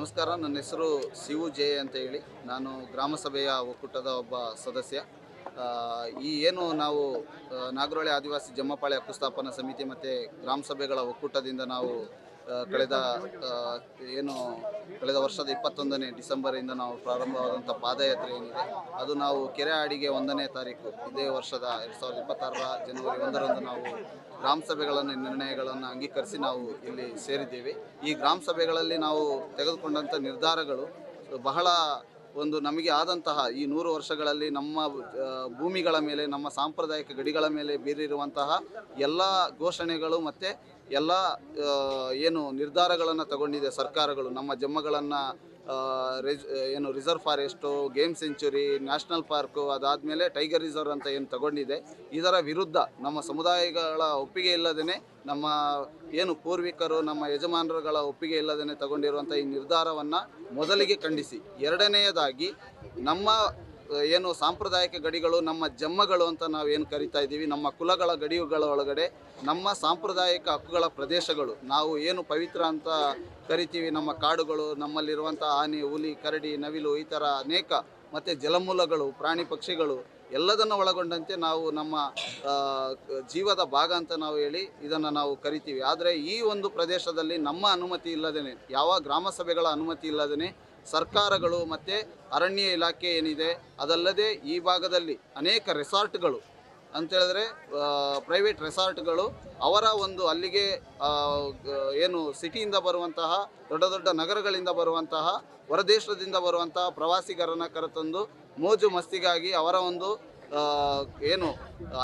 ನಮಸ್ಕಾರ, ನನ್ನ ಹೆಸರು ಸಿವು ಜೆ ಅಂತ ಹೇಳಿ. ನಾನು ಗ್ರಾಮಸಭೆಯ ಒಕ್ಕೂಟದ ಒಬ್ಬ ಸದಸ್ಯ. ಈ ಏನು ನಾವು ನಾಗರಹೊಳೆ ಆದಿವಾಸಿ ಜಮ್ಮಪಾಳ್ಯ ಹಕ್ಕುಸ್ಥಾಪನಾ ಸಮಿತಿ ಮತ್ತು ಗ್ರಾಮ ಸಭೆಗಳ ಒಕ್ಕೂಟದಿಂದ ನಾವು ಕಳೆದ ಏನು, ಕಳೆದ ವರ್ಷದ ಇಪ್ಪತ್ತೊಂದನೇ ಡಿಸೆಂಬರಿಂದ ನಾವು ಪ್ರಾರಂಭವಾದಂಥ ಪಾದಯಾತ್ರೆ ಏನಿದೆ, ಅದು ನಾವು ಕೆರೆ ಆಡಿಗೆ ಒಂದನೇ ತಾರೀಕು, ಇದೇ ವರ್ಷದ ಎರಡು ಸಾವಿರದ ಇಪ್ಪತ್ತಾರರ ಜನವರಿ ಒಂದರಂದು ನಾವು ಗ್ರಾಮ ಸಭೆಗಳನ್ನು, ನಿರ್ಣಯಗಳನ್ನು ಅಂಗೀಕರಿಸಿ ನಾವು ಇಲ್ಲಿ ಸೇರಿದ್ದೇವೆ. ಈ ಗ್ರಾಮ ಸಭೆಗಳಲ್ಲಿ ನಾವು ತೆಗೆದುಕೊಂಡಂಥ ನಿರ್ಧಾರಗಳು ಬಹಳ ಒಂದು ನಮಗೆ ಆದಂತಹ ಈ ನೂರು ವರ್ಷಗಳಲ್ಲಿ ನಮ್ಮ ಭೂಮಿಗಳ ಮೇಲೆ, ನಮ್ಮ ಸಾಂಪ್ರದಾಯಿಕ ಗಡಿಗಳ ಮೇಲೆ ಬೀರಿರುವಂತಹ ಎಲ್ಲ ಘೋಷಣೆಗಳು ಮತ್ತು ಎಲ್ಲ ಏನು ನಿರ್ಧಾರಗಳನ್ನು ತಗೊಂಡಿದೆ ಸರ್ಕಾರಗಳು. ನಮ್ಮ ಜಮ್ಮಗಳನ್ನು ಏನು reserve forest, game sanctuary, national park ಅದಾದಮೇಲೆ ಟೈಗರ್ ರಿಸರ್ವ್ ಅಂತ ಏನು ತಗೊಂಡಿದೆ. ಇದರ ವಿರುದ್ಧ ನಮ್ಮ ಸಮುದಾಯಗಳ ಒಪ್ಪಿಗೆ ಇಲ್ಲದೇ ನಮ್ಮ ಏನು ಪೂರ್ವಿಕರು, ನಮ್ಮ ಯಜಮಾನರುಗಳ ಒಪ್ಪಿಗೆ ಇಲ್ಲದೇ ತಗೊಂಡಿರುವಂಥ ಈ ನಿರ್ಧಾರವನ್ನು ಮೊದಲಿಗೆ ಖಂಡಿಸಿ. ಎರಡನೆಯದಾಗಿ ನಮ್ಮ ಏನು ಸಾಂಪ್ರದಾಯಿಕ ಗಡಿಗಳು, ನಮ್ಮ ಜಮ್ಮಗಳು ಅಂತ ನಾವು ಏನು ಕರಿತಾ ಇದ್ದೀವಿ, ನಮ್ಮ ಕುಲಗಳ ಗಡಿಗಳ ಒಳಗಡೆ ನಮ್ಮ ಸಾಂಪ್ರದಾಯಿಕ ಹಕ್ಕುಗಳ ಪ್ರದೇಶಗಳು. ನಾವು ಏನು ಪವಿತ್ರ ಅಂತ ಕರಿತೀವಿ, ನಮ್ಮ ಕಾಡುಗಳು ನಮ್ಮಲ್ಲಿರುವಂಥ ಆನೆ, ಹುಲಿ, ಕರಡಿ, ನವಿಲು ಈ ಥರ ಅನೇಕ ಮತ್ತು ಜಲಮೂಲಗಳು, ಪ್ರಾಣಿ ಪಕ್ಷಿಗಳು ಎಲ್ಲದನ್ನು ಒಳಗೊಂಡಂತೆ ನಾವು ನಮ್ಮ ಜೀವದ ಭಾಗ ಅಂತ ನಾವು ಹೇಳಿ ಇದನ್ನು ನಾವು ಕರಿತೀವಿ. ಆದರೆ ಈ ಒಂದು ಪ್ರದೇಶದಲ್ಲಿ ನಮ್ಮ ಅನುಮತಿ ಇಲ್ಲದೇ ಯಾವ ಗ್ರಾಮ ಸಭೆಗಳ ಅನುಮತಿ ಇಲ್ಲದೇ ಸರ್ಕಾರಗಳು ಮತ್ತು ಅರಣ್ಯ ಇಲಾಖೆ ಏನಿದೆ, ಅದಲ್ಲದೆ ಈ ಭಾಗದಲ್ಲಿ ಅನೇಕ ರೆಸಾರ್ಟ್ಗಳು ಅಂತೇಳಿದ್ರೆ ಪ್ರೈವೇಟ್ ರೆಸಾರ್ಟ್ಗಳು ಅವರ ಒಂದು ಅಲ್ಲಿಗೆ ಏನು ಸಿಟಿಯಿಂದ ಬರುವಂತಹ, ದೊಡ್ಡ ದೊಡ್ಡ ನಗರಗಳಿಂದ ಬರುವಂತಹ, ಹೊರದೇಶದಿಂದ ಬರುವಂತಹ ಪ್ರವಾಸಿಗರನ್ನು ಕರೆತಂದು ಮೋಜು ಮಸ್ತಿಗಾಗಿ ಅವರ ಒಂದು ಏನು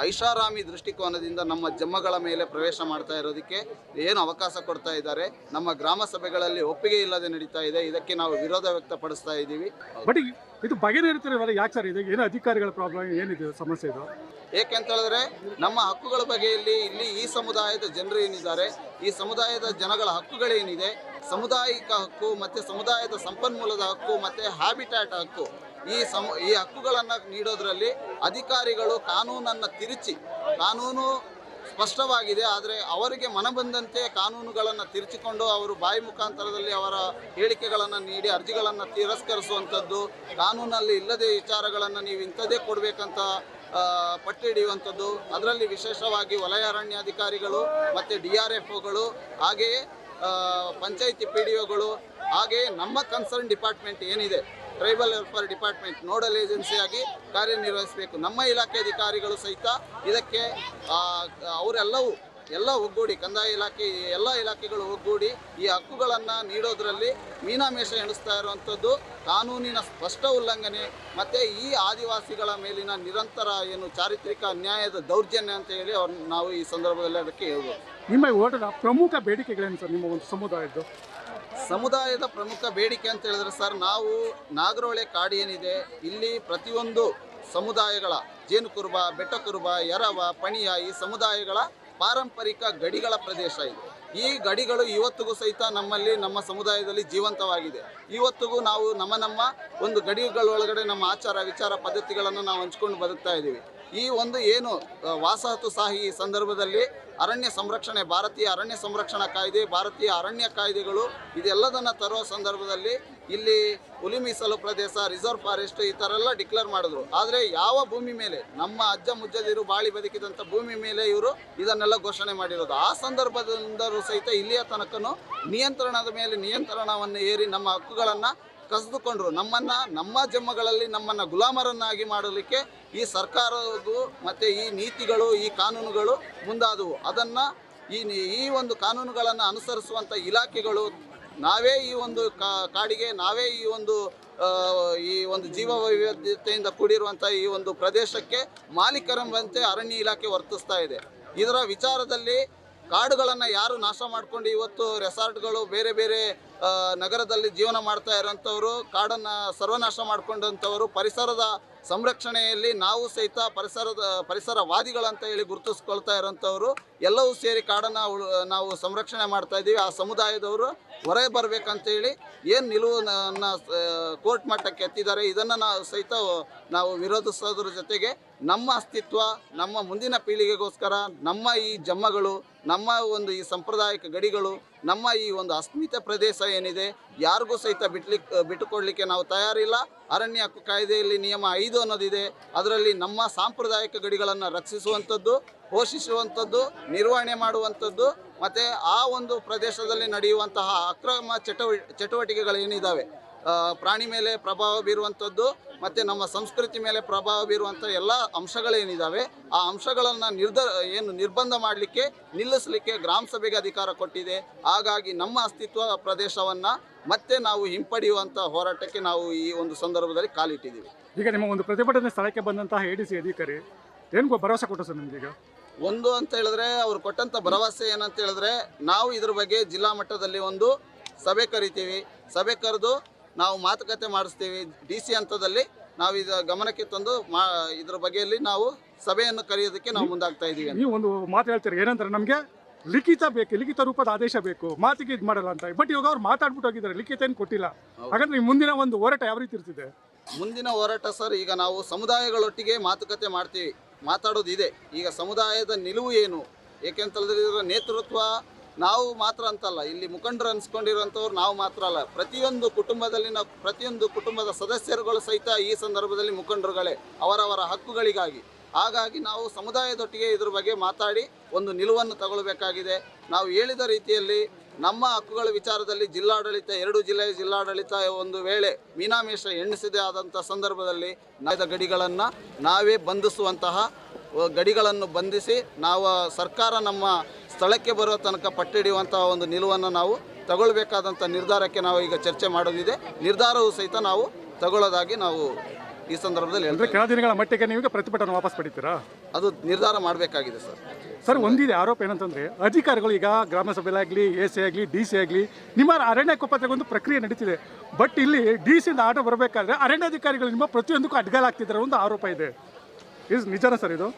ಐಷಾರಾಮಿ ದೃಷ್ಟಿಕೋನದಿಂದ ನಮ್ಮ ಜಮ್ಮಗಳ ಮೇಲೆ ಪ್ರವೇಶ ಮಾಡ್ತಾ ಇರೋದಕ್ಕೆ ಏನು ಅವಕಾಶ ಕೊಡ್ತಾ ಇದ್ದಾರೆ ನಮ್ಮ ಗ್ರಾಮ ಸಭೆಗಳಲ್ಲಿ ಒಪ್ಪಿಗೆ ಇಲ್ಲದೆ ನಡೀತಾ ಇದೆ ಇದಕ್ಕೆ ನಾವು ವಿರೋಧ ವ್ಯಕ್ತಪಡಿಸ್ತಾ ಇದ್ದೀವಿ. ಬಟ್ ಇದು ಬಗೆಹರಿತಿರಲ್ಲ ಯಾಕೆ ಸರ್ ಇದಕ್ಕೆ ಏನು ಅಧಿಕಾರಿಗಳ ಪ್ರಾಬ್ಲಮ್ ಏನಿದೆ ಸಮಸ್ಯೆ ಇದು? ಏಕೆಂತ ಹೇಳಿದ್ರೆ ನಮ್ಮ ಹಕ್ಕುಗಳ ಬಗೆಯಲ್ಲಿ ಇಲ್ಲಿ ಈ ಸಮುದಾಯದ ಜನರು ಏನಿದ್ದಾರೆ ಈ ಸಮುದಾಯದ ಜನಗಳ ಹಕ್ಕುಗಳೇನಿದೆ ಸಮುದಾಯಿಕ ಹಕ್ಕು ಮತ್ತು ಸಮುದಾಯದ ಸಂಪನ್ಮೂಲದ ಹಕ್ಕು ಮತ್ತು ಹ್ಯಾಬಿಟ್ಯಾಟ್ ಹಕ್ಕು ಈ ಸಮ, ಈ ಹಕ್ಕುಗಳನ್ನು ನೀಡೋದ್ರಲ್ಲಿ ಅಧಿಕಾರಿಗಳು ಕಾನೂನನ್ನು ತಿರುಚಿ, ಕಾನೂನು ಸ್ಪಷ್ಟವಾಗಿದೆ, ಆದರೆ ಅವರಿಗೆ ಮನಬಂದಂತೆ ಕಾನೂನುಗಳನ್ನು ತಿರುಚಿಕೊಂಡು ಅವರು ಬಾಯಿ ಮುಖಾಂತರದಲ್ಲಿ ಅವರ ಹೇಳಿಕೆಗಳನ್ನು ನೀಡಿ ಅರ್ಜಿಗಳನ್ನು ತಿರಸ್ಕರಿಸುವಂಥದ್ದು, ಕಾನೂನಲ್ಲಿ ಇಲ್ಲದೆ ವಿಚಾರಗಳನ್ನು ನೀವು ಇಂಥದ್ದೇ ಕೊಡಬೇಕಂತ ಪಟ್ಟಿ ಹಿಡಿಯುವಂಥದ್ದು, ಅದರಲ್ಲಿ ವಿಶೇಷವಾಗಿ ವಲಯ ಅರಣ್ಯಾಧಿಕಾರಿಗಳು ಮತ್ತು ಡಿ ಆರ್ ಎಫ್ ಒಗಳು ಹಾಗೆಯೇ ಪಂಚಾಯಿತಿ ಪಿ ಡಿ ಒಗಳು, ಹಾಗೆಯೇ ನಮ್ಮ ಕನ್ಸರ್ನ್ ಡಿಪಾರ್ಟ್ಮೆಂಟ್ ಏನಿದೆ ಟ್ರೈಬಲ್ ವೆಲ್ಫೇರ್ ಡಿಪಾರ್ಟ್ಮೆಂಟ್ ನೋಡಲ್ ಏಜೆನ್ಸಿಯಾಗಿ ಕಾರ್ಯನಿರ್ವಹಿಸಬೇಕು. ನಮ್ಮ ಇಲಾಖೆ ಅಧಿಕಾರಿಗಳು ಸಹಿತ ಇದಕ್ಕೆ ಅವರೆಲ್ಲವೂ, ಎಲ್ಲ ಒಗ್ಗೂಡಿ, ಕಂದಾಯ ಇಲಾಖೆ, ಎಲ್ಲ ಇಲಾಖೆಗಳು ಒಗ್ಗೂಡಿ ಈ ಹಕ್ಕುಗಳನ್ನು ನೀಡೋದ್ರಲ್ಲಿ ಮೀನಾಮೇಷ ಎಣಿಸ್ತಾ ಇರುವಂಥದ್ದು, ಕಾನೂನಿನ ಸ್ಪಷ್ಟ ಉಲ್ಲಂಘನೆ ಮತ್ತು ಈ ಆದಿವಾಸಿಗಳ ಮೇಲಿನ ನಿರಂತರ ಏನು ಚಾರಿತ್ರಿಕ ಅನ್ಯಾಯದ ದೌರ್ಜನ್ಯ ಅಂತ ಹೇಳಿ ಅವ್ರನ್ನ ನಾವು ಈ ಸಂದರ್ಭದಲ್ಲಿ ಅದಕ್ಕೆ ಹೇಳ್ಬೋದು. ನಿಮ್ಮ ಓಟದ ಪ್ರಮುಖ ಬೇಡಿಕೆಗಳೇನು ಸರ್, ನಿಮ್ಮ ಒಂದು ಸಮುದಾಯದ್ದು? ಸಮುದಾಯದ ಪ್ರಮುಖ ಬೇಡಿಕೆ ಅಂತ ಹೇಳಿದ್ರೆ ಸರ್, ನಾವು ನಾಗರಹೊಳೆ ಕಾಡು ಏನಿದೆ, ಇಲ್ಲಿ ಪ್ರತಿಯೊಂದು ಸಮುದಾಯಗಳ ಜೇನುಕುರುಬ, ಬೆಟ್ಟಕುರುಬ, ಎರವ, ಪಣಿಯ ಈ ಸಮುದಾಯಗಳ ಪಾರಂಪರಿಕ ಗಡಿಗಳ ಪ್ರದೇಶ ಇದು. ಈ ಗಡಿಗಳು ಇವತ್ತಿಗೂ ಸಹಿತ ನಮ್ಮಲ್ಲಿ ನಮ್ಮ ಸಮುದಾಯದಲ್ಲಿ ಜೀವಂತವಾಗಿದೆ. ಇವತ್ತಿಗೂ ನಾವು ನಮ್ಮ ನಮ್ಮ ಒಂದು ಗಡಿಗಳೊಳಗಡೆ ನಮ್ಮ ಆಚಾರ ವಿಚಾರ ಪದ್ಧತಿಗಳನ್ನು ನಾವು ಹಂಚ್ಕೊಂಡು ಬದುಕ್ತಾ ಇದ್ದೀವಿ. ಈ ಒಂದು ಏನು ವಾಸಾಹತುಸಾಹಿ ಸಂದರ್ಭದಲ್ಲಿ ಅರಣ್ಯ ಸಂರಕ್ಷಣೆ, ಭಾರತೀಯ ಅರಣ್ಯ ಸಂರಕ್ಷಣಾ ಕಾಯ್ದೆ, ಭಾರತೀಯ ಅರಣ್ಯ ಕಾಯ್ದೆಗಳು ಇದೆಲ್ಲದನ್ನು ತರುವ ಸಂದರ್ಭದಲ್ಲಿ ಇಲ್ಲಿ ಹುಲಿ ಮೀಸಲು ಪ್ರದೇಶ, ರಿಸರ್ವ್ ಫಾರೆಸ್ಟ್ ಈ ಥರ ಎಲ್ಲ ಡಿಕ್ಲೇರ್ ಮಾಡಿದ್ರು. ಆದರೆ ಯಾವ ಭೂಮಿ ಮೇಲೆ, ನಮ್ಮ ಅಜ್ಜ ಮುಜ್ಜದಿರು ಬಾಳಿ ಬದುಕಿದಂಥ ಭೂಮಿ ಮೇಲೆ ಇವರು ಇದನ್ನೆಲ್ಲ ಘೋಷಣೆ ಮಾಡಿರೋದು. ಆ ಸಂದರ್ಭದಿಂದಲೂ ಸಹಿತ ಇಲ್ಲಿಯ ತನಕನೂ ನಿಯಂತ್ರಣದ ಮೇಲೆ ನಿಯಂತ್ರಣವನ್ನು ಏರಿ ನಮ್ಮ ಹಕ್ಕುಗಳನ್ನು ಕಸಿದುಕೊಂಡ್ರು. ನಮ್ಮನ್ನು, ನಮ್ಮ ಜಮ್ಮಗಳಲ್ಲಿ ನಮ್ಮನ್ನು ಗುಲಾಮರನ್ನಾಗಿ ಮಾಡಲಿಕ್ಕೆ ಈ ಸರ್ಕಾರವು ಮತ್ತು ಈ ನೀತಿಗಳು, ಈ ಕಾನೂನುಗಳು ಮುಂದಾದವು. ಅದನ್ನು ಈ ಈ ಒಂದು ಕಾನೂನುಗಳನ್ನು ಅನುಸರಿಸುವಂಥ ಇಲಾಖೆಗಳು ನಾವೇ ಈ ಒಂದು ಕಾಡಿಗೆ, ನಾವೇ ಈ ಒಂದು ಈ ಒಂದು ಜೀವ ವೈವಿಧ್ಯತೆಯಿಂದ ಕೂಡಿರುವಂಥ ಈ ಒಂದು ಪ್ರದೇಶಕ್ಕೆ ಮಾಲೀಕರೆಂಬಂತೆ ಅರಣ್ಯ ಇಲಾಖೆ ವರ್ತಿಸ್ತಾ ಇದೆ. ಇದರ ವಿಚಾರದಲ್ಲಿ ಕಾಡುಗಳನ್ನು ಯಾರು ನಾಶ ಮಾಡ್ಕೊಂಡು ಇವತ್ತು ರೆಸಾರ್ಟ್ಗಳು ಬೇರೆ ಬೇರೆ ನಗರದಲ್ಲಿ ಜೀವನ ಮಾಡ್ತಾ ಇರೋಂಥವ್ರು, ಕಾಡನ್ನು ಸರ್ವನಾಶ ಮಾಡ್ಕೊಂಡಂಥವರು, ಪರಿಸರದ ಸಂರಕ್ಷಣೆಯಲ್ಲಿ ನಾವು ಸಹಿತ ಪರಿಸರದ ಪರಿಸರವಾದಿಗಳಂತ ಹೇಳಿ ಗುರುತಿಸ್ಕೊಳ್ತಾ ಇರೋಂಥವ್ರು ಎಲ್ಲವೂ ಸೇರಿ ಕಾಡನ್ನು ನಾವು ಸಂರಕ್ಷಣೆ ಮಾಡ್ತಾ ಇದ್ದೀವಿ. ಆ ಸಮುದಾಯದವರು ಹೊರಗೆ ಬರಬೇಕಂತೇಳಿ ಏನು ನಿಲುವನ್ನ ಕೋರ್ಟ್ ಮಟ್ಟಕ್ಕೆ ಎತ್ತಿದ್ದಾರೆ, ಇದನ್ನು ನಾವು ಸಹಿತ ನಾವು ವಿರೋಧಿಸೋದ್ರ ಜೊತೆಗೆ ನಮ್ಮ ಅಸ್ತಿತ್ವ, ನಮ್ಮ ಮುಂದಿನ ಪೀಳಿಗೆಗೋಸ್ಕರ, ನಮ್ಮ ಈ ಜಮ್ಮಗಳು, ನಮ್ಮ ಒಂದು ಈ ಸಾಂಪ್ರದಾಯಿಕ ಗಡಿಗಳು, ನಮ್ಮ ಈ ಒಂದು ಅಸ್ಮಿತ ಪ್ರದೇಶ ಏನಿದೆ, ಯಾರಿಗೂ ಸಹಿತ ಬಿಟ್ಲಿಕ್ಕೆ ಬಿಟ್ಟುಕೊಡ್ಲಿಕ್ಕೆ ನಾವು ತಯಾರಿಲ್ಲ. ಅರಣ್ಯ ಕಾಯ್ದೆಯಲ್ಲಿ ನಿಯಮ ಐದು ಅನ್ನೋದಿದೆ. ಅದರಲ್ಲಿ ನಮ್ಮ ಸಾಂಪ್ರದಾಯಿಕ ಗಡಿಗಳನ್ನು ರಕ್ಷಿಸುವಂಥದ್ದು ಪೋಷಿಸುವಂಥದ್ದು, ನಿರ್ವಹಣೆ ಮಾಡುವಂಥದ್ದು, ಮತ್ತು ಆ ಒಂದು ಪ್ರದೇಶದಲ್ಲಿ ನಡೆಯುವಂತಹ ಅಕ್ರಮ ಚಟುವ ಚಟುವಟಿಕೆಗಳೇನಿದ್ದಾವೆ ಪ್ರಾಣಿ ಮೇಲೆ ಪ್ರಭಾವ ಬೀರುವಂಥದ್ದು, ಮತ್ತು ನಮ್ಮ ಸಂಸ್ಕೃತಿ ಮೇಲೆ ಪ್ರಭಾವ ಬೀರುವಂಥ ಎಲ್ಲ ಅಂಶಗಳೇನಿದ್ದಾವೆ ಆ ಅಂಶಗಳನ್ನು ನಿರ್ಧ ಏನು ನಿರ್ಬಂಧ ಮಾಡಲಿಕ್ಕೆ, ನಿಲ್ಲಿಸಲಿಕ್ಕೆ ಗ್ರಾಮ ಸಭೆಗೆ ಅಧಿಕಾರ ಕೊಟ್ಟಿದೆ. ಹಾಗಾಗಿ ನಮ್ಮ ಅಸ್ತಿತ್ವ ಪ್ರದೇಶವನ್ನು ಮತ್ತೆ ನಾವು ಹಿಂಪಡೆಯುವಂಥ ಹೋರಾಟಕ್ಕೆ ನಾವು ಈ ಒಂದು ಸಂದರ್ಭದಲ್ಲಿ ಕಾಲಿಟ್ಟಿದ್ದೀವಿ. ಈಗ ನಿಮ್ಮ ಒಂದು ಪ್ರತಿಭಟನೆ ಸ್ಥಳಕ್ಕೆ ಬಂದಂತಹ ಎ ಡಿ ಸಿ ಅಧಿಕಾರಿ, ಏನು ಭರವಸೆ ಕೊಟ್ಟು ಸರ್ ನಿಮಗೀಗ ಒಂದು ಅಂತ ಹೇಳಿದ್ರೆ ಅವ್ರು ಕೊಟ್ಟಂಥ ಭರವಸೆ ಏನಂತ ಹೇಳಿದ್ರೆ ನಾವು ಇದ್ರ ಬಗ್ಗೆ ಜಿಲ್ಲಾ ಮಟ್ಟದಲ್ಲಿ ಒಂದು ಸಭೆ ಕರಿತೀವಿ. ಸಭೆ ಕರೆದು ನಾವು ಮಾತುಕತೆ ಮಾಡಿಸ್ತೀವಿ. ಡಿ ಸಿ ಹಂತದಲ್ಲಿ ನಾವು ಇದು ಗಮನಕ್ಕೆ ತಂದು ಮಾ ಇದ್ರ ಬಗೆಯಲ್ಲಿ ನಾವು ಸಭೆಯನ್ನು ಕರೆಯೋದಕ್ಕೆ ನಾವು ಮುಂದಾಗ್ತಾ ಇದ್ದೀವಿ ನೀವು ಒಂದು ಮಾತು ಹೇಳ್ತೀರಿ. ಏನಂದ್ರೆ ನಮಗೆ ಲಿಖಿತ ಬೇಕು. ಲಿಖಿತ ರೂಪದ ಆದೇಶ ಬೇಕು. ಮಾತಿಗೆ ಇದು ಮಾಡಲ್ಲ ಅಂತ. ಬಟ್ ಇವಾಗ ಅವ್ರು ಮಾತಾಡ್ಬಿಟ್ಟು ಹೋಗಿದ್ದಾರೆ. ಲಿಖಿತ ಏನು ಕೊಟ್ಟಿಲ್ಲ ಹಾಗಂದ್ರೆ ನೀವು ಮುಂದಿನ ಒಂದು ಹೋರಾಟ ಯಾವ ರೀತಿ ಇರ್ತಿದೆ? ಮುಂದಿನ ಹೋರಾಟ ಸರ್ ಈಗ ನಾವು ಸಮುದಾಯಗಳೊಟ್ಟಿಗೆ ಮಾತುಕತೆ ಮಾಡ್ತೀವಿ. ಮಾತಾಡೋದಿದೆ. ಈಗ ಸಮುದಾಯದ ನಿಲುವು ಏನು? ಏಕೆಂತಂದ್ರೆ ಇದರ ನೇತೃತ್ವ ನಾವು ಮಾತ್ರ ಅಂತಲ್ಲ. ಇಲ್ಲಿ ಮುಖಂಡರು ಅನ್ಸ್ಕೊಂಡಿರುವಂಥವ್ರು ನಾವು ಮಾತ್ರ ಅಲ್ಲ. ಪ್ರತಿಯೊಂದು ಕುಟುಂಬದಲ್ಲಿನ ಪ್ರತಿಯೊಂದು ಕುಟುಂಬದ ಸದಸ್ಯರುಗಳು ಸಹಿತ ಈ ಸಂದರ್ಭದಲ್ಲಿ ಮುಖಂಡರುಗಳೇ, ಅವರವರ ಹಕ್ಕುಗಳಿಗಾಗಿ. ಹಾಗಾಗಿ ನಾವು ಸಮುದಾಯದೊಟ್ಟಿಗೆ ಇದ್ರ ಬಗ್ಗೆ ಮಾತಾಡಿ ಒಂದು ನಿಲುವನ್ನು ತಗೊಳ್ಬೇಕಾಗಿದೆ. ನಾವು ಹೇಳಿದ ರೀತಿಯಲ್ಲಿ ನಮ್ಮ ಹಕ್ಕುಗಳ ವಿಚಾರದಲ್ಲಿ ಜಿಲ್ಲಾಡಳಿತ ಎರಡು ಜಿಲ್ಲೆಯ ಜಿಲ್ಲಾಡಳಿತ ಒಂದು ವೇಳೆ ಮೀನಾಮೇಷ ಎಣಿಸದೇ ಆದಂಥ ಸಂದರ್ಭದಲ್ಲಿ ನಾಯ್ದ ಗಡಿಗಳನ್ನು ನಾವೇ ಬಂಧಿಸುವಂತಹ ಗಡಿಗಳನ್ನು ಬಂಧಿಸಿ ನಾವು ಸರ್ಕಾರ ನಮ್ಮ ಸ್ಥಳಕ್ಕೆ ಬರುವ ತನಕ ಪಟ್ಟಿಡಿಯುವಂತಹ ಒಂದು ನಿಲುವನ್ನು ನಾವು ತಗೊಳ್ಬೇಕಾದಂಥ ನಿರ್ಧಾರಕ್ಕೆ ನಾವು ಈಗ ಚರ್ಚೆ ಮಾಡೋದಿದೆ. ನಿರ್ಧಾರವು ಸಹಿತ ನಾವು ತಗೊಳ್ಳೋದಾಗಿ ನಾವು ಈ ಸಂದರ್ಭದಲ್ಲಿ ಕೆಲ ದಿನಗಳ ಮಟ್ಟಿಗೆ ನೀವು ಪ್ರತಿಭಟನೆ ವಾಪಸ್ ಪಡಿತೀರಾ? ಅದು ನಿರ್ಧಾರ ಮಾಡಬೇಕಾಗಿದೆ ಸರ್. ಸರ್ ಒಂದಿದೆ ಆರೋಪ ಏನಂತಂದ್ರೆ ಅಧಿಕಾರಿಗಳು ಈಗ ಗ್ರಾಮ ಸಭೆಯಲ್ಲಾಗಲಿ ಎ ಸಿ ಆಗಲಿ ಡಿ ಸಿ ಆಗಲಿ ನಿಮ್ಮ ಅರಣ್ಯ ಕುಪ್ಪತ್ರೆಗೆ ಒಂದು ಪ್ರಕ್ರಿಯೆ ನಡೀತಿದೆ. ಬಟ್ ಇಲ್ಲಿ ಡಿ ಸಿಯಿಂದ ಆರ್ಡರ್ ಬರಬೇಕಾದ್ರೆ ಅರಣ್ಯಾಧಿಕಾರಿಗಳು ನಿಮ್ಮ ಪ್ರತಿಯೊಂದಕ್ಕೂ ಅಡ್ಗಲಾಗ್ತಿದ್ದಾರೆ ಒಂದು ಆರೋಪ ಇದೆ. ಇಸ್ ನಿಜನಾ ಸರ್ ಇದು?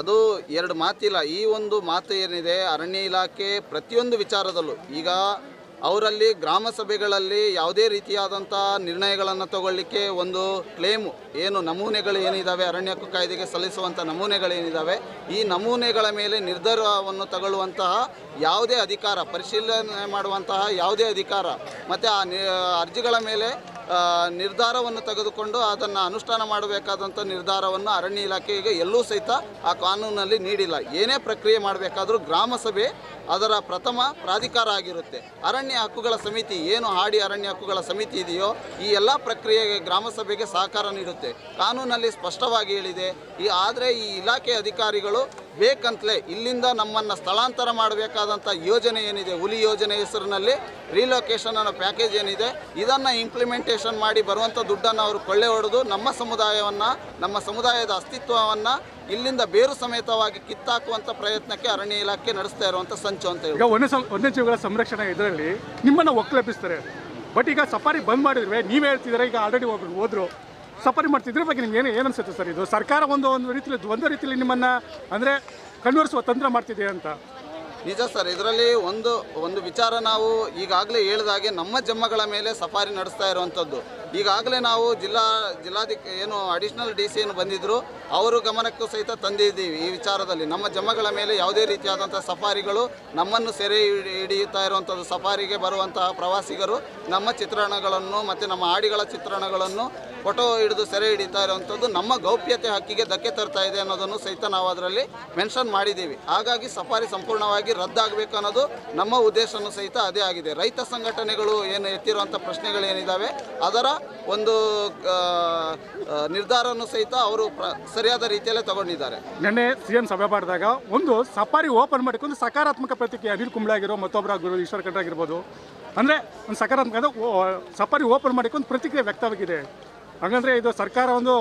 ಅದು ಎರಡು ಮಾತಿಲ್ಲ. ಈ ಒಂದು ಮಾತು ಏನಿದೆ ಅರಣ್ಯ ಇಲಾಖೆ ಪ್ರತಿಯೊಂದು ವಿಚಾರದಲ್ಲೂ ಈಗ ಅವರಲ್ಲಿ ಗ್ರಾಮ ಸಭೆಗಳಲ್ಲಿ ಯಾವುದೇ ರೀತಿಯಾದಂಥ ನಿರ್ಣಯಗಳನ್ನು ತಗೊಳ್ಳಿಕ್ಕೆ ಒಂದು ಕ್ಲೇಮು ಏನು ನಮೂನೆಗಳು ಏನಿದ್ದಾವೆ ಅರಣ್ಯ ಹಕ್ಕು ಕಾಯ್ದೆಗೆ ಸಲ್ಲಿಸುವಂಥ ನಮೂನೆಗಳೇನಿದ್ದಾವೆ ಈ ನಮೂನೆಗಳ ಮೇಲೆ ನಿರ್ಧಾರವನ್ನು ತಗೊಳ್ಳುವಂತಹ ಯಾವುದೇ ಅಧಿಕಾರ, ಪರಿಶೀಲನೆ ಮಾಡುವಂತಹ ಯಾವುದೇ ಅಧಿಕಾರ, ಮತ್ತು ಆ ಅರ್ಜಿಗಳ ಮೇಲೆ ನಿರ್ಧಾರವನ್ನು ತೆಗೆದುಕೊಂಡು ಅದನ್ನು ಅನುಷ್ಠಾನ ಮಾಡಬೇಕಾದಂಥ ನಿರ್ಧಾರವನ್ನು ಅರಣ್ಯ ಇಲಾಖೆಗೆ ಎಲ್ಲೂ ಸಹಿತ ಆ ಕಾನೂನಲ್ಲಿ ನೀಡಿಲ್ಲ. ಏನೇ ಪ್ರಕ್ರಿಯೆ ಮಾಡಬೇಕಾದರೂ ಗ್ರಾಮ ಸಭೆ ಅದರ ಪ್ರಥಮ ಪ್ರಾಧಿಕಾರ ಆಗಿರುತ್ತೆ. ಅರಣ್ಯ ಹಕ್ಕುಗಳ ಸಮಿತಿ ಏನು ಹಾಡಿ ಅರಣ್ಯ ಹಕ್ಕುಗಳ ಸಮಿತಿ ಇದೆಯೋ ಈ ಎಲ್ಲ ಪ್ರಕ್ರಿಯೆಗೆ ಗ್ರಾಮ ಸಭೆಗೆ ಸಹಕಾರ ನೀಡುತ್ತೆ. ಕಾನೂನಲ್ಲಿ ಸ್ಪಷ್ಟವಾಗಿ ಹೇಳಿದೆ. ಈ, ಆದರೆ ಈ ಇಲಾಖೆ ಅಧಿಕಾರಿಗಳು ಬೇಕಂತಲೇ ಇಲ್ಲಿಂದ ನಮ್ಮನ್ನು ಸ್ಥಳಾಂತರ ಮಾಡಬೇಕಾದಂಥ ಯೋಜನೆ ಏನಿದೆ, ಹುಲಿ ಯೋಜನೆ ಹೆಸರಿನಲ್ಲಿ ರಿಲೊಕೇಶನ್ ಅನ್ನೋ ಪ್ಯಾಕೇಜ್ ಏನಿದೆ, ಇದನ್ನು ಇಂಪ್ಲಿಮೆಂಟೇಷನ್ ಮಾಡಿ ಬರುವಂಥ ದುಡ್ಡನ್ನು ಅವರು ಕೊಳ್ಳೆ ಹೊಡೆದು ನಮ್ಮ ಸಮುದಾಯವನ್ನು, ನಮ್ಮ ಸಮುದಾಯದ ಅಸ್ತಿತ್ವವನ್ನು ಇಲ್ಲಿಂದ ಬೇರು ಸಮೇತವಾಗಿ ಕಿತ್ತಾಕುವಂಥ ಪ್ರಯತ್ನಕ್ಕೆ ಅರಣ್ಯ ಇಲಾಖೆ ನಡೆಸ್ತಾ ಇರುವಂಥ ಸಂಚು ಅಂತ ಹೇಳಿ ವನ್ಯ ವನ್ಯಜೀವಿಗಳ ಸಂರಕ್ಷಣೆ ಇದರಲ್ಲಿ ನಿಮ್ಮನ್ನು ಒಕ್ಕಲೆಬ್ಬಿಸ್ತಾರೆ ಬಟ್ ಈಗ ಸಫಾರಿ ಬಂದ್ ಮಾಡಿದ್ರೆ ನೀವೇ ಹೇಳ್ತಿದ್ರೆ ಈಗ ಆಲ್ರೆಡಿ ಒಬ್ರು ಹೋದ್ರು. ಸಫಾರಿ ಮಾಡ್ತಿದ್ರ ಬಗ್ಗೆ ನಿಮ್ಗೆ ಏನು ಏನು ಅನ್ಸುತ್ತೆ ಸರ್ ಇದು? ಸರ್ಕಾರ ಒಂದು ಒಂದು ರೀತಿಯಲ್ಲಿ ಒಂದು ರೀತಿಯಲ್ಲಿ ನಿಮ್ಮನ್ನ ಅಂದರೆ ಕಣ್ವರಿಸುವ ತಂತ್ರ ಮಾಡ್ತಿದೆ ಅಂತ. ನಿಜ ಸರ್, ಇದರಲ್ಲಿ ಒಂದು ಒಂದು ವಿಚಾರ ನಾವು ಈಗಾಗಲೇ ಹೇಳಿದಾಗೆ ನಮ್ಮ ಜಮ್ಮಗಳ ಮೇಲೆ ಸಫಾರಿ ನಡೆಸ್ತಾ ಇರುವಂಥದ್ದು. ಈಗಾಗಲೇ ನಾವು ಜಿಲ್ಲಾ ಜಿಲ್ಲಾಧಿಕ ಏನು ಅಡಿಷನಲ್ ಡಿ ಸಿ ಏನು ಬಂದಿದ್ದರು ಅವರು ಗಮನಕ್ಕೂ ಸಹಿತ ತಂದಿದ್ದೀವಿ ಈ ವಿಚಾರದಲ್ಲಿ. ನಮ್ಮ ಜಮಗಳ ಮೇಲೆ ಯಾವುದೇ ರೀತಿಯಾದಂಥ ಸಫಾರಿಗಳು ನಮ್ಮನ್ನು ಸೆರೆ ಹಿಡಿ- ಹಿಡಿಯುತ್ತಾ ಇರುವಂಥದ್ದು ಸಫಾರಿಗೆ ಬರುವಂತಹ ಪ್ರವಾಸಿಗರು ನಮ್ಮ ಚಿತ್ರಣಗಳನ್ನು ಮತ್ತು ನಮ್ಮ ಹಾಡಿಗಳ ಚಿತ್ರಣಗಳನ್ನು ಫೋಟೋ ಹಿಡಿದು ಸೆರೆ ಹಿಡಿತಾ ಇರುವಂಥದ್ದು ನಮ್ಮ ಗೌಪ್ಯತೆ ಹಕ್ಕಿಗೆ ಧಕ್ಕೆ ತರ್ತಾ ಇದೆ ಅನ್ನೋದನ್ನು ಸಹಿತ ನಾವು ಅದರಲ್ಲಿ ಮೆನ್ಷನ್ ಮಾಡಿದ್ದೀವಿ. ಹಾಗಾಗಿ ಸಫಾರಿ ಸಂಪೂರ್ಣವಾಗಿ ರದ್ದಾಗಬೇಕು ಅನ್ನೋದು ನಮ್ಮ ಉದ್ದೇಶನೂ ಸಹಿತ ಅದೇ ಆಗಿದೆ. ರೈತ ಸಂಘಟನೆಗಳು ಏನು ಎತ್ತಿರುವಂಥ ಪ್ರಶ್ನೆಗಳೇನಿದ್ದಾವೆ ಅದರ ಒಂದು ನಿರ್ಧಾರವನ್ನು ಸಹಿತ ಅವರು ಸರಿಯಾದ ರೀತಿಯಲ್ಲೇ ತಗೊಂಡಿದ್ದಾರೆ. ನಿನ್ನೆ ಸಿಎಂ ಸಭೆ ಮಾಡಿದಾಗ ಒಂದು ಸಫಾರಿ ಓಪನ್ ಮಾಡಿಕೊಂಡು ಸಕಾರಾತ್ಮಕ ಪ್ರತಿಕ್ರಿಯೆ ಅನಿಲ್ ಕುಂಬ್ಳೆ ಆಗಿರೋ ಮತ್ತೊಬ್ಬರಾಗಿರೋ ಈಶ್ವರ ಖಂಡ್ರೆ ಆಗಿರ್ಬೋದು. ಅಂದರೆ ಒಂದು ಸಕಾರಾತ್ಮಕ ಸಫಾರಿ ಓಪನ್ ಮಾಡಿಕೊಂಡು ಪ್ರತಿಕ್ರಿಯೆ ವ್ಯಕ್ತವಾಗಿದೆ. ಹಾಗಂದ್ರೆ ಇದು ಸರ್ಕಾರ ಒಂದು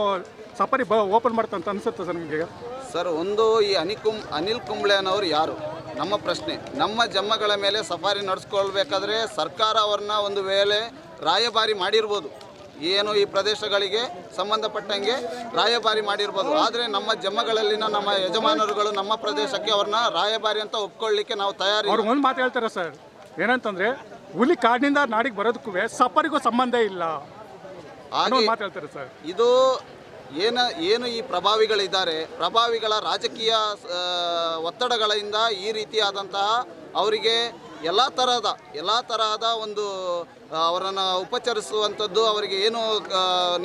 ಸಫಾರಿ ಬ ಓಪನ್ ಮಾಡ್ತಂತ ಅನಿಸುತ್ತೆ ಸರ್ ನಿಮಗೆ ಸರ್ ಒಂದು ಈ ಅನಿಲ್ ಕುಂಬ್ಳೆ ಅನ್ನೋರು ಯಾರು? ನಮ್ಮ ಪ್ರಶ್ನೆ. ನಮ್ಮ ಜಮ್ಮಗಳ ಮೇಲೆ ಸಫಾರಿ ನಡೆಸ್ಕೊಳ್ಬೇಕಾದ್ರೆ ಸರ್ಕಾರ ಅವ್ರನ್ನ ಒಂದು ವೇಳೆ ರಾಯಭಾರಿ ಮಾಡಿರ್ಬೋದು. ಏನು ಈ ಪ್ರದೇಶಗಳಿಗೆ ಸಂಬಂಧಪಟ್ಟಂಗೆ ರಾಯಭಾರಿ ಮಾಡಿರ್ಬೋದು. ಆದರೆ ನಮ್ಮ ಜಮ್ಮಗಳಲ್ಲಿನ ನಮ್ಮ ಯಜಮಾನರುಗಳು ನಮ್ಮ ಪ್ರದೇಶಕ್ಕೆ ಅವ್ರನ್ನ ರಾಯಭಾರಿ ಅಂತ ಒಪ್ಕೊಳ್ಳಿಕ್ಕೆ ನಾವು ತಯಾರಿ ಅವ್ರು ಒಂದು ಮಾತು ಹೇಳ್ತಾರೆ ಸರ್? ಏನಂತಂದ್ರೆ ಹುಲಿ ಕಾಡಿನಿಂದ ನಾಡಿಗೆ ಬರೋದಕ್ಕೂ ಸಫರಿಗೂ ಸಂಬಂಧ ಇಲ್ಲ. ಅನ್ನೋ ಮಾತು ಹೇಳ್ತಾರೆ ಸರ್? ಇದು ಏನ ಏನು ಈ ಪ್ರಭಾವಿಗಳಿದ್ದಾರೆ? ಪ್ರಭಾವಿಗಳ ರಾಜಕೀಯ ಒತ್ತಡಗಳಿಂದ ಈ ರೀತಿಯಾದಂತಹ ಅವರಿಗೆ ಎಲ್ಲ ತರಹದ ಎಲ್ಲ ತರಹದ ಒಂದು ಅವರನ್ನು ಉಪಚರಿಸುವಂಥದ್ದು ಅವರಿಗೆ ಏನು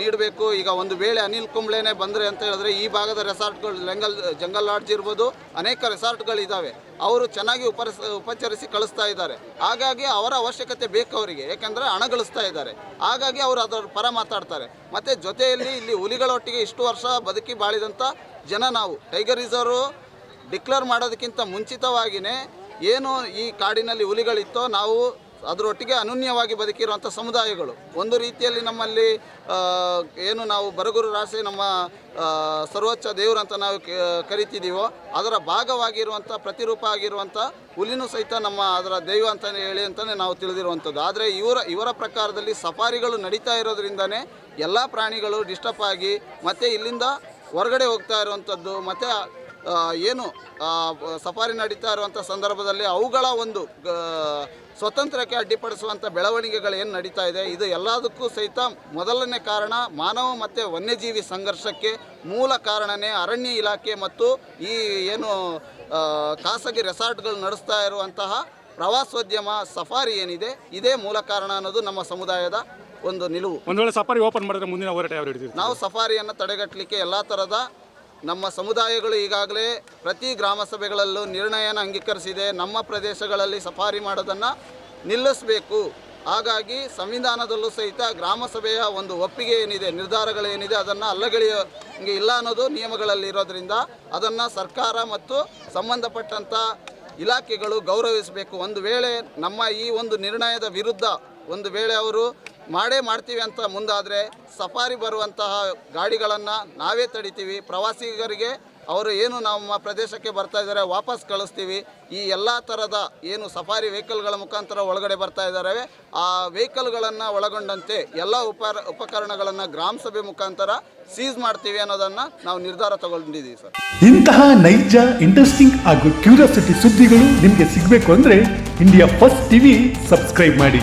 ನೀಡಬೇಕು. ಈಗ ಒಂದು ವೇಳೆ ಅನಿಲ್ ಕುಂಬ್ಳೆನೇ ಬಂದರೆ ಅಂತ ಹೇಳಿದ್ರೆ ಈ ಭಾಗದ ರೆಸಾರ್ಟ್ಗಳು, ಜಂಗಲ್ ಜಂಗಲ್ ಲಾಡ್ಜ್ ಇರ್ಬೋದು, ಅನೇಕ ರೆಸಾರ್ಟ್ಗಳಿದ್ದಾವೆ ಅವರು ಚೆನ್ನಾಗಿ ಉಪರಿಸ, ಉಪಚರಿಸಿ ಕಳಿಸ್ತಾ ಇದ್ದಾರೆ. ಹಾಗಾಗಿ ಅವರ ಅವಶ್ಯಕತೆ ಬೇಕು ಅವರಿಗೆ. ಏಕೆಂದರೆ ಹಣ ಗಳಿಸ್ತಾ ಇದ್ದಾರೆ. ಹಾಗಾಗಿ ಅವರು ಅದರ ಪರ ಮಾತಾಡ್ತಾರೆ. ಮತ್ತು ಜೊತೆಯಲ್ಲಿ ಇಲ್ಲಿ ಹುಲಿಗಳೊಟ್ಟಿಗೆ ಇಷ್ಟು ವರ್ಷ ಬದುಕಿ ಬಾಳಿದಂಥ ಜನ ನಾವು. ಟೈಗರ್ ರಿಸರ್ವ್ ಡಿಕ್ಲೇರ್ ಮಾಡೋದಕ್ಕಿಂತ ಮುಂಚಿತವಾಗಿಯೇ ಏನು ಈ ಕಾಡಿನಲ್ಲಿ ಹುಲಿಗಳಿತ್ತೋ ನಾವು ಅದರೊಟ್ಟಿಗೆ ಅನನ್ಯವಾಗಿ ಬದುಕಿರುವಂಥ ಸಮುದಾಯಗಳು. ಒಂದು ರೀತಿಯಲ್ಲಿ ನಮ್ಮಲ್ಲಿ ಏನು ನಾವು ಬರಗುರು ರಾಶಿ ನಮ್ಮ ಸರ್ವೋಚ್ಚ ದೇವರು ಅಂತ ನಾವು ಕರಿತಿದ್ದೀವೋ, ಅದರ ಭಾಗವಾಗಿರುವಂಥ, ಪ್ರತಿರೂಪ ಆಗಿರುವಂಥ ಹುಲಿನೂ ಸಹಿತ ನಮ್ಮ ಅದರ ದೈವ ಅಂತಲೇ ಹೇಳಿ ಅಂತಲೇ ನಾವು ತಿಳಿದಿರುವಂಥದ್ದು. ಆದರೆ ಇವರ ಇವರ ಪ್ರಕಾರದಲ್ಲಿ ಸಫಾರಿಗಳು ನಡೀತಾ ಇರೋದ್ರಿಂದನೇ ಎಲ್ಲ ಪ್ರಾಣಿಗಳು ಡಿಸ್ಟರ್ಬ್ ಆಗಿ ಮತ್ತು ಇಲ್ಲಿಂದ ಹೊರಗಡೆ ಹೋಗ್ತಾ ಇರುವಂಥದ್ದು, ಮತ್ತು ಏನು ಸಫಾರಿ ನಡೀತಾ ಇರುವಂಥ ಸಂದರ್ಭದಲ್ಲಿ ಅವುಗಳ ಒಂದು ಸ್ವತಂತ್ರಕ್ಕೆ ಅಡ್ಡಿಪಡಿಸುವಂಥ ಬೆಳವಣಿಗೆಗಳು ಏನು ನಡೀತಾ ಇದೆ ಇದು ಎಲ್ಲದಕ್ಕೂ ಸಹಿತ ಮೊದಲನೇ ಕಾರಣ ಮಾನವ ಮತ್ತು ವನ್ಯಜೀವಿ ಸಂಘರ್ಷಕ್ಕೆ ಮೂಲ ಕಾರಣನೇ ಅರಣ್ಯ ಇಲಾಖೆ ಮತ್ತು ಈ ಏನು ಖಾಸಗಿ ರೆಸಾರ್ಟ್ಗಳು ನಡೆಸ್ತಾ ಇರುವಂತಹ ಪ್ರವಾಸೋದ್ಯಮ ಸಫಾರಿ ಏನಿದೆ ಇದೇ ಮೂಲ ಕಾರಣ ಅನ್ನೋದು ನಮ್ಮ ಸಮುದಾಯದ ಒಂದು ನಿಲುವು. ಒಂದು ವೇಳೆ ಸಫಾರಿ ಓಪನ್ ಮಾಡಿದ್ರೆ ಮುಂದಿನ ಹೋರಾಟ ಯಾವ ನಾವು ಸಫಾರಿಯನ್ನು ತಡೆಗಟ್ಟಲಿಕ್ಕೆ ಎಲ್ಲ ಥರದ ನಮ್ಮ ಸಮುದಾಯಗಳು ಈಗಾಗಲೇ ಪ್ರತಿ ಗ್ರಾಮ ಸಭೆಗಳಲ್ಲೂ ನಿರ್ಣಯನ ಅಂಗೀಕರಿಸಿದೆ. ನಮ್ಮ ಪ್ರದೇಶಗಳಲ್ಲಿ ಸಫಾರಿ ಮಾಡೋದನ್ನು ನಿಲ್ಲಿಸಬೇಕು. ಹಾಗಾಗಿ ಸಂವಿಧಾನದಲ್ಲೂ ಸಹಿತ ಗ್ರಾಮ ಸಭೆಯ ಒಂದು ಒಪ್ಪಿಗೆ ಏನಿದೆ ನಿರ್ಧಾರಗಳೇನಿದೆ ಅದನ್ನು ಅಲ್ಲಗಳೆಯಂಗೆ ಇಲ್ಲ ಅನ್ನೋದು ನಿಯಮಗಳಲ್ಲಿ ಇರೋದ್ರಿಂದ ಅದನ್ನು ಸರ್ಕಾರ ಮತ್ತು ಸಂಬಂಧಪಟ್ಟಂಥ ಇಲಾಖೆಗಳು ಗೌರವಿಸಬೇಕು. ಒಂದು ವೇಳೆ ನಮ್ಮ ಈ ಒಂದು ನಿರ್ಣಯದ ವಿರುದ್ಧ ಒಂದು ವೇಳೆ ಅವರು ಮಾಡೇ ಮಾಡ್ತೀವಿ ಅಂತ ಮುಂದಾದರೆ ಸಫಾರಿ ಬರುವಂತಹ ಗಾಡಿಗಳನ್ನು ನಾವೇ ತಡಿತೀವಿ. ಪ್ರವಾಸಿಗರಿಗೆ ಅವರು ಏನು ನಮ್ಮ ಪ್ರದೇಶಕ್ಕೆ ಬರ್ತಾ ಇದ್ದಾರೆ ವಾಪಸ್ ಕಳಿಸ್ತೀವಿ. ಈ ಎಲ್ಲ ಥರದ ಏನು ಸಫಾರಿ ವೆಹಿಕಲ್ಗಳ ಮುಖಾಂತರ ಒಳಗಡೆ ಬರ್ತಾ ಇದ್ದಾರೆ. ಆ ವೆಹಿಕಲ್ಗಳನ್ನು ಒಳಗೊಂಡಂತೆ ಎಲ್ಲ ಉಪ ಉಪಕರಣಗಳನ್ನು ಗ್ರಾಮ ಸಭೆ ಮುಖಾಂತರ ಸೀಸ್ ಮಾಡ್ತೀವಿ ಅನ್ನೋದನ್ನು ನಾವು ನಿರ್ಧಾರ ತಗೊಂಡಿದ್ದೀವಿ ಸರ್. ಇಂತಹ ನೈಜ ಇಂಟ್ರೆಸ್ಟಿಂಗ್ ಹಾಗೂ ಕ್ಯೂರಿಯಾಸಿಟಿ ಸುದ್ದಿಗಳು ನಿಮಗೆ ಸಿಗಬೇಕು ಅಂದರೆ ಇಂಡಿಯಾ ಫಸ್ಟ್ ಟಿವಿ ಸಬ್ಸ್ಕ್ರೈಬ್ ಮಾಡಿ.